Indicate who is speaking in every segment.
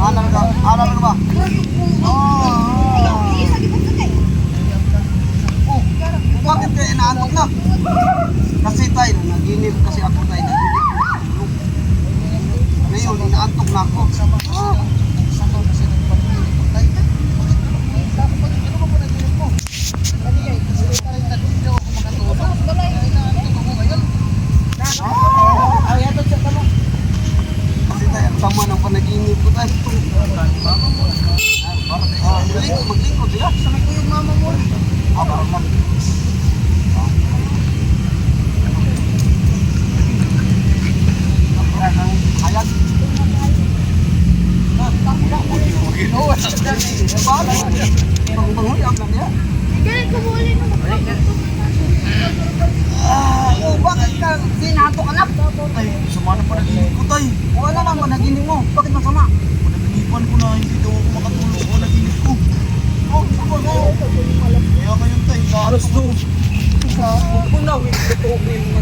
Speaker 1: Alam ka, alam ka ba? Oh. Oh, bakit kaya inaantok na? Kasi tayo, naginip kasi ako tayo. Ngayon, inaantok na ako. Ah. Kasi tayo, ang sama ng panaginip ko tayo. Ah, maglingkod, maglingkod sila. Sa ko yung mama mo. Ah, parang mag... Hayag. Bangun-bangun lang yan. Ah, oh, bakit ka sinato ka na?
Speaker 2: Tay, sama na panaginip ko, tay.
Speaker 1: Wala naman managinig mo. Bakit masama?
Speaker 2: Panaginipan ko na hindi daw ako makatulog ko naginip ko.
Speaker 1: Oh, ako na.
Speaker 2: Kaya ngayon, tay, aras do.
Speaker 1: Kung nawin ko ito, may mga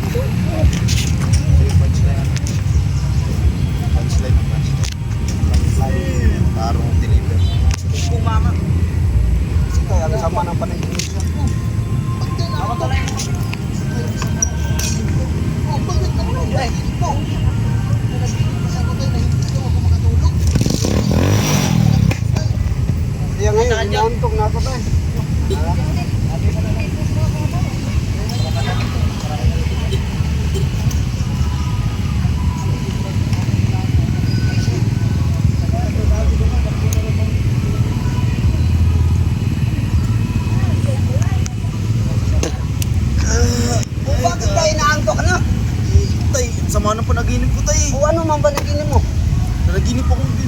Speaker 1: Inaantok na ako tayo. Oh, bakit tayo inaantok na?
Speaker 2: Tay, sama na panaginip ko, tay.
Speaker 1: O ano man ba naginig mo?
Speaker 2: Nanaginip ako hindi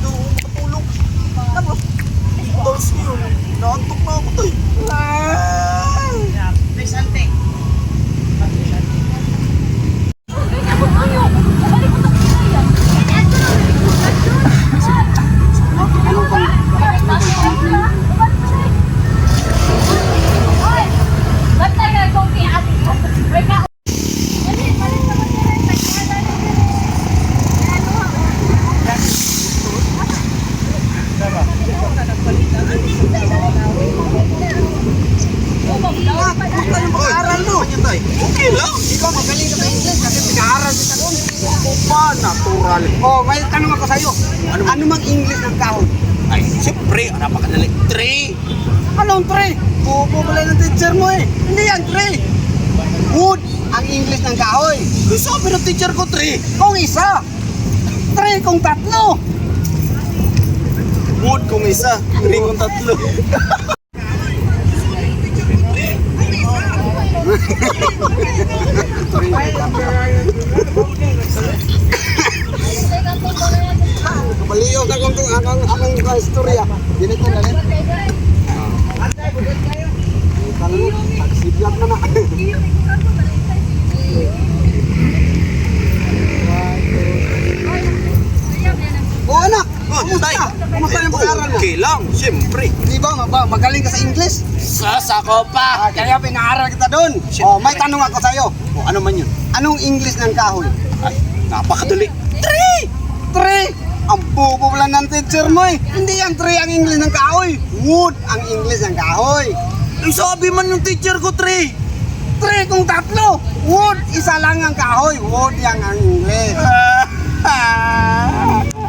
Speaker 2: Okay lang.
Speaker 1: Ikaw magaling ka English kasi pinag-aaral kita doon. Ako pa, natural. Oh, may tanong ako sa'yo. Ano, ano mang English ng kahon?
Speaker 2: Ay, siyempre, napakadali. Three.
Speaker 1: Anong three? Bubo pala ng teacher mo eh. Hindi yan three. Wood ang English ng kahoy.
Speaker 2: Sabi ng teacher ko, three.
Speaker 1: Kung isa. Three kung tatlo.
Speaker 2: Wood kung isa, three kung tatlo.
Speaker 1: Baliyo na kung kung akong akong uh, istorya. Ganito na rin. Tanong, nagsiblak na na. oh anak,
Speaker 2: Oh,
Speaker 1: kumusta?
Speaker 2: tay.
Speaker 1: Kumusta yung
Speaker 2: lang, siyempre.
Speaker 1: Di ba, maba, magaling ka sa English?
Speaker 2: Sasako
Speaker 1: Ah,
Speaker 2: pa.
Speaker 1: kaya pinaaral kita doon. Oh, may tanong ako sa'yo.
Speaker 2: O, ano man yun?
Speaker 1: Anong English ng kahoy?
Speaker 2: Ay, napakadali.
Speaker 1: Three! Three! Ang bobo lang ng teacher mo eh. Hindi yan three ang English ng kahoy. Wood ang English ng kahoy.
Speaker 2: Ay, sabi man yung teacher ko, three.
Speaker 1: Three kung tatlo. Wood, isa lang ang kahoy. Wood yan ang English.